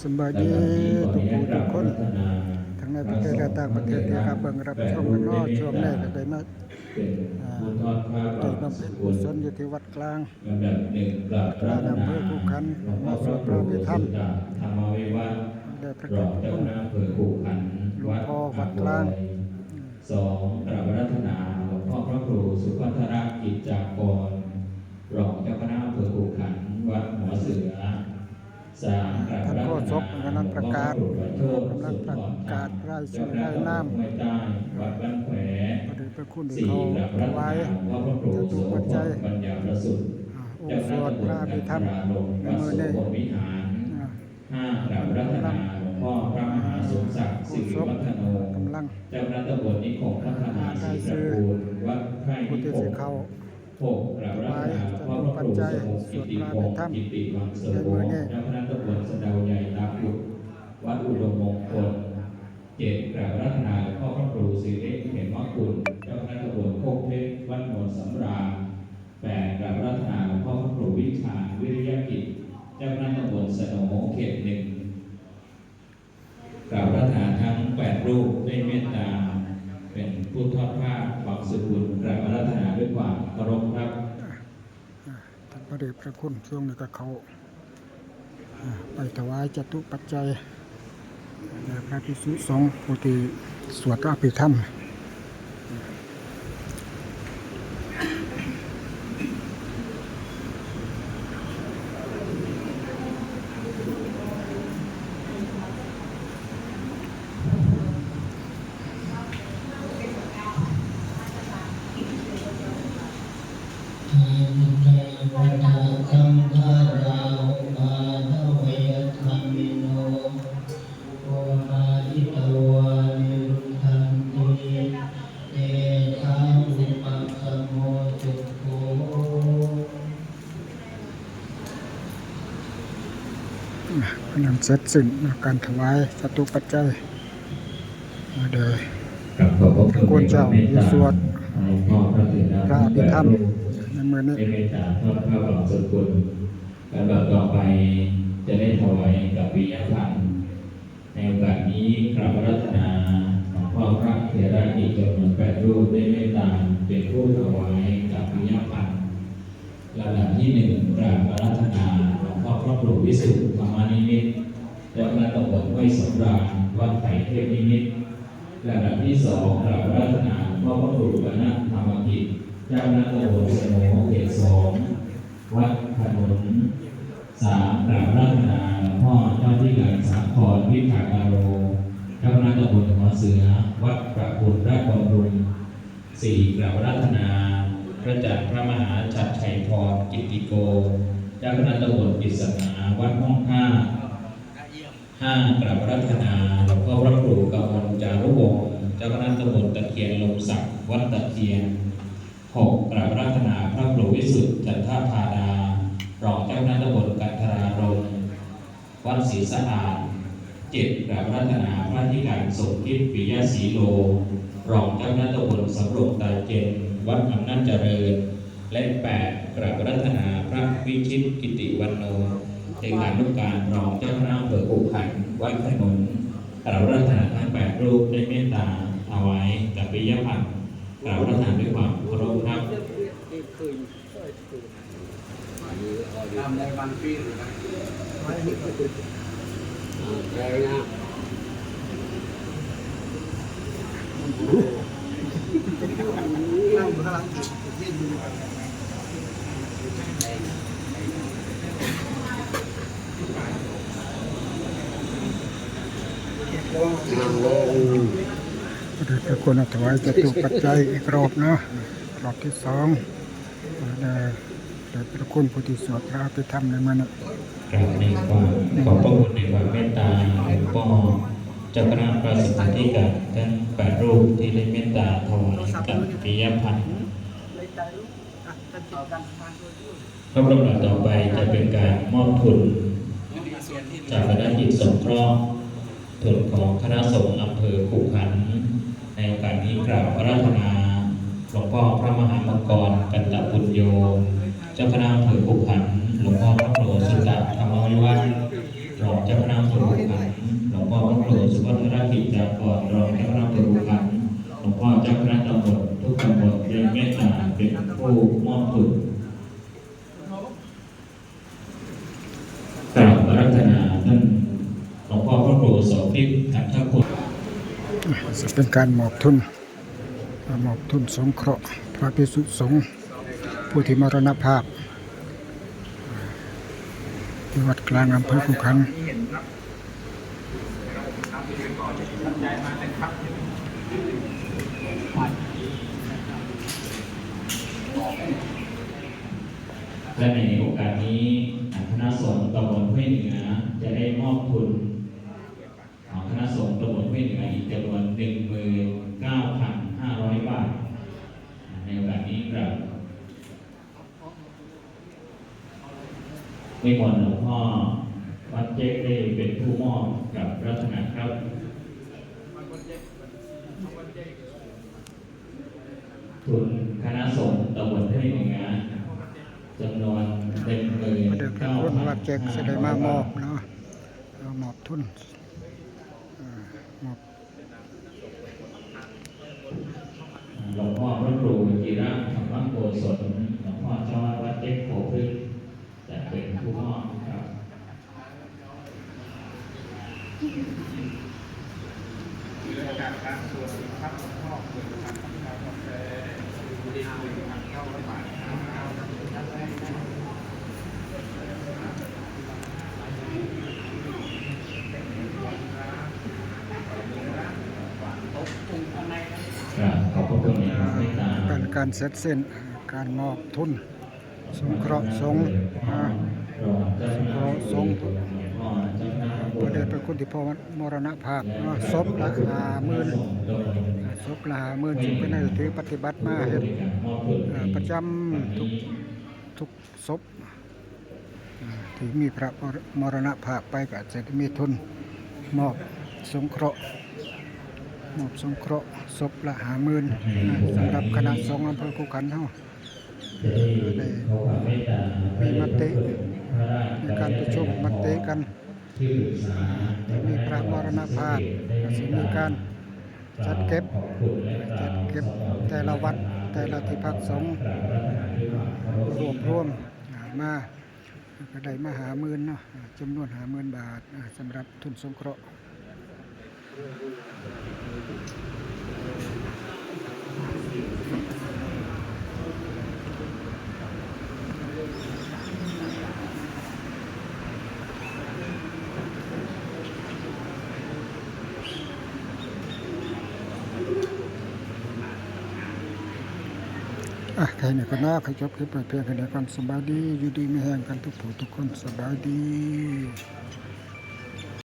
สบายดีทุกผู้ทุกคนทั้งในประเทศและต่างประเทศที่รับเบิ่งรับชมกันเนาะช่วงนี้ก็ได้มาเป็นผู้ทอดผ้าได้บามาปเป็สุนกุศลอยู่ที่วัดกลางกลางอำเภอขุขันมาสวดพระอภิธรรมได้พระกัอปงเจ้าคุณหลวงพ่อวัดกลางสองกราบรัตนาหลวงพ่อพระครูสุพัทรกิจจากรรองเจ้าคณะอำเภอขุขันวัดหัวเสือ ท่านโฆษกกำลังประกาศหลวงพ่อพระครูกำลังประกาศรายชื่อรายนามห้วยใต้วัดบ้านแขวพระเดชพระคุณที่สี่เขาหลักถรัตวายนาพระพระครูจะโสถูกมปัจจัยปัญญาประสุทธิ์อ่าองค์สวดพระอภิธรรมในวัดมือสุนี้โขวิหารอ่าห้าหลักรัตนาหลวงพ่อพระมหาสมศักดิ์สิริวัฒโนกำลังเจ้าคณะตำบลนิคมพัฒนาศรีตระกูลวัดไพร่ผู้นิที่คสิมเข้า หกหลักรัตนาหลวงพ่อพระครูสมุทรกิติพงศ์กิติวังเสโรเจ้าคณะตำบลสะเดาใหญ่ตาพุดวัดอุดมมงคลเจ็ดกราบรัตนาหลวงพ่อพระครูสิริเขมกุลเจ้าคณะตำบลโคกเพชรวัดโนนสำราญแปดกราบรัตนาหลวงพ่อพระครูวิชาวิริยกิจ เจ้าคณะตำบลสนโมเขตหนึ่งกราบรัตนาทั้งแปดรูปได้เมตตา เป็นผู้ทอดผ้าความสุขุนกราบรัตนาด้วยความเคารพครับท่านพระเดชพระคุณช่วงนี้ก็เขาไปถวายจตุปัจจัยพระภิกษุสงฆ์ผู้ที่สวดพระอภิธรรม เสร็จสิ้นการถวายจตุปัจจัยมาเดยกับขอบพระพระคุณเจ้าอยู่สวดหลวงพ่อพระเถระพระอภิธรรมในมือนี้ได้เมตตาทอดผ้าบางสุกุลการแบบต่อไปจะได้ถวายกับวิญญาพันธ์ในโอกาสนี้กราบรัตนาหลวงพ่อพระเถระอีกจำนวนแปดรูปได้เมตตาเป็นผู้ถวายกับวิญญาพันธ์ลำดับที่หนึ่งกราบอารัธนาหลวงพ่อพระครูวิสุทธิ์ธรรมานิมิตร เจ้าคณะตบลห้วยสำราญวัดไผ่เทพนิมิตรลำดับที่สองกราบรัธนาพ่อพระครูกณะธรรมกิจเจ้าคณะตำบลสมโเขตสองวัดถนนสามกราบรัธนาพ่อเจ้าที่การสามครวิภากาโรเจ้าคณะตำบลหัวเสือ วัดประคุณราชบำรุงสี่กราบรัตนาพระจักรพระมหาชัดชัยพรกิตติโก เจ้าคณะตำบลกิษณาวัดห้องห้า ห้ากราบรัตนาหลวงพ่อพระครูกมลจารุวงศ์เจ้าคณะตำบลตะเคียนลมศักดิ์วัดตะเคียนหกกราบรัตนาพระครูวิสุทธิ์จันทพาดารองเจ้าคณะตำบลกันทรารมวัดศรีสะอาดเจ็ดกราบรัตนาพระธิการสมคิดปิยศรีโล รองเจ้าหน้าตำบลสำโรงตาเจนวัดอำนาจเจริญ และแปดกราบรัตนาพระวิชิตกิติวันโน ในการลูกการรองเจ้าคณะอำเภออุขันวัดขนุนกราบรัตนาทั้งแปดรูปได้เมตตาเอาไว้กับปิยพันธ์กราบรัตนาด้วยความเคารพครับทำในวันปีหรือไงใจนะนั่งลงพระ เดชพระคุณถวายจตุปัจจัยอีกรอบเนาะรอบที่สองเดชพระคุณผู้ที่สวดพระอภิธรรมในมือนี้กราบในความขอบพระคุณในความเมตตาหลวงพ่อเจ้าคณะพระสิทธิการทั้งแปดรูปที่ได้เมตตาถวายกับปิยพันธ์พระบรมหลักต่อไปจะเป็นการมอบทุนจากคณะจิตสงเคราะห์ ส่วนของคณะสงฆ์อำเภอขุขัน ในโอกาสนี้กราบอาราธนาหลวงพ่อพระมหามังกรกันตปุญโยเจ้าคณะอำเภอขุขันธ์หลวงพ่อพระโปรดสุตตะธรรมวิวัฒน์รองเจ้า จ้าคณะอำเภอขุขันธ์หลวงพ่อพระครูสุวัฒนกิจจากรรองเจ้าคณะอำเภอขุขันธ์หลวงพ่อเจ้าคณะตำบลทุกตำบลได้เมตตาเป็นผู้มอบทุนกราบอารัธนาท่านหลวงพ่อพ ระครูโสภิตขันธคุณจะเป็นการมอบทุนมอบทุนสงเคราะห์พระภิกษุสงฆ์ผู้ที่มรณภาพที่วัดกลางอำเภอขุขันและในโอกาสนี้คณะสงฆ์ตำบลห้วยเหนือจะได้มอบทุน ณะสงฆ์ตำบลห้วยเหนืออีกจำนวนหนึ่งหมื่นเก้าพันห้าร้อยบาท ในโอกาสนี้ครับนิมนหลวงพ่อวัดเจ๊กได้เป็นผู้มอบกับรัตนะครับทุนคณะสงฆ์ตำบลห้วยเหนือจำนวนหนึ่งหมื่นเดี๋ยเก้าพันวัดแจกจะได้มามอบเนาะมอบทุน อ่อมอบหลวงพ่อพระครูจิระธรรมโกศลหลวงพ่อเจ้าอาวาสวัดเจ๊กโพพึ่งจะเป็นผู้มอบครับครับขอบพระคุณในความเมตตา การเสร็จสิ้นการมอบทุน สงเคราะห์สงฆ์อ่ารองเจ้าคณะสงฆ์พ่อเจ้าคณะตำบพระเดชพระคุณที่พ่อมรณภาพเนาะศพละหาหมื่นศพละหาหมื่นซึ่งเป็นหน้าที่ปฏิบัติมาเฮ็นประจำทุกทุกศพที่มีพระมรณภาพไปก็จะมีทุนมอบสงเคราะห์ มอบสงเคราะห์ศพละหาหมื่นสำหรับคณะสงฆ์อำเภอคุขันเฮาะได้มเมตตามีมติในการประชุมมติกันที่ปรึกษามีพระมรณภาพก็สิมีการจัดเก็บจัดเก็บแต่ละวัดแต่ละที่พักสงฆ์รวมรพรวมมาก็ได้มาหาหมื่นเนาะจำนวนหาหมื่นบาทสำหรับทุนสงเคราะห์ อะใครเนี่ยก็น่าขจบคลิปไปเพียงแค่นี้ก่อนสบายดีอยู่ดีไม่แห้งกันทุกผู้ทุกคนสบายดี